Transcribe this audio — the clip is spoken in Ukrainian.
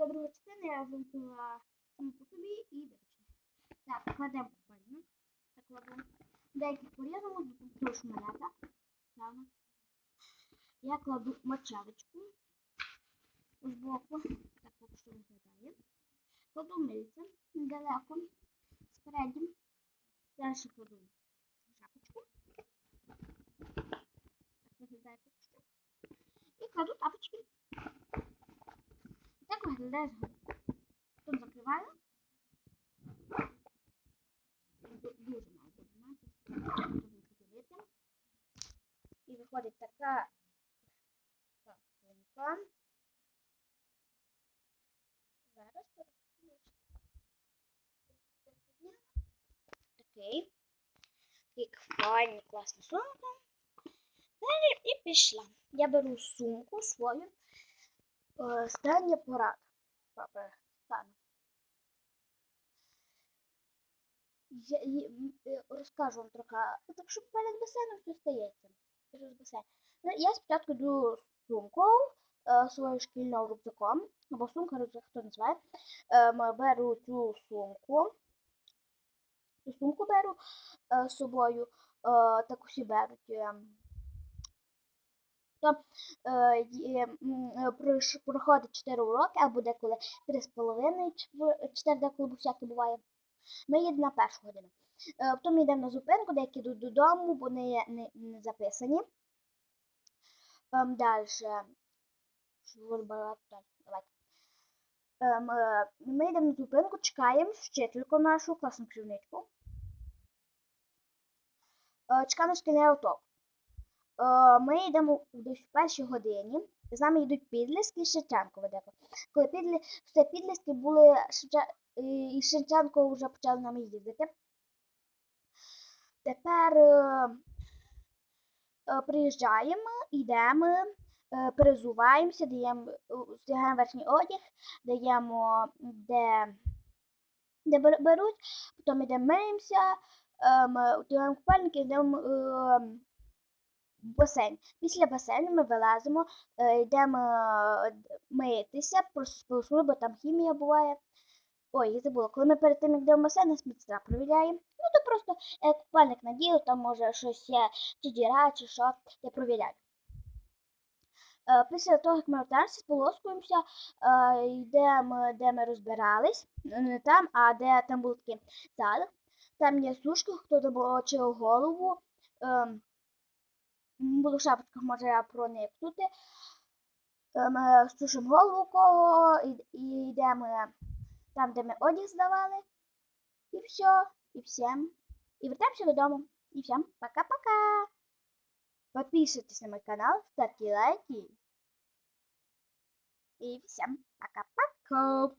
це друга частина, я вимкнула саму по собі і вибачте. Так, кладемо купальник. Так, кладемо. Деякі порізали, тому що мене. Я кладу мочалочку збоку. Так поки що виглядає. Кладу мильце недалеко. Спереді. Далі кладу шапочку. Так виглядає поки що. І кладу тапочки. Так виглядає згодом. Потім закриваю. Ду- Дуже мало. І виходить така картинка. Зараз. Такий файний, класна сумка. Далі і пішла. Я беру сумку свою. Е, Остання порада. Папа, стану. Я, і- м, е, розкажу вам трохи. Так що перед басейном все стається. Ну, Я спочатку йду сумку е, свою шкільною рюкзаком, або сумка рюкзак, хто називає. Ем, беру цю сумку. Цю сумку беру е, з собою. Е, так усі беруть. Там е, е, проходить 4 уроки, або деколи 3,5, 4 деколи бо всяке буває. Ми їдемо на першу годину. Е, Потім йдемо на зупинку, деякі йдуть додому, бо не, не, не записані. Ем, далі. Ем, ми йдемо на зупинку, чекаємо вчительку нашу, класну керівничку. Е, чекаємо шкільний автобус. Е, Ми йдемо в першій годині. З нами йдуть підліски і Шевченко веде. Коли підлі... все підліски були Шевче- і Шевченко вже почали нами їздити. Тепер е, е, приїжджаємо, йдемо, е, перезуваємося, даємо, е, верхній одяг, даємо де, де беруть, потім йдемо миємося, ем, вдягаємо купальники, йдемо ем, в басейн. Після басейну ми вилазимо, е, йдемо е, митися, просто бо там хімія буває. Ой, я забула, коли ми перед тим, як йдемо в басейн, нас медсестра перевіряє. Ну, то просто е, купальник надію, там може щось є, чи діра, чи що, я провіряю. Після того, як ми вертаємося, сполоскуємося, йдемо, де ми розбирались, не там, а де там був такий зал. Там є сушки, хто замочив голову. Буду в шапочках може проникнути. Е, Ми сушимо голову кого і, йдемо там, де ми одяг здавали. І все. І всім. І вертаємося додому. І всім пока-пока. Подписывайтесь на мой канал, ставьте лайки. И всем пока-пока.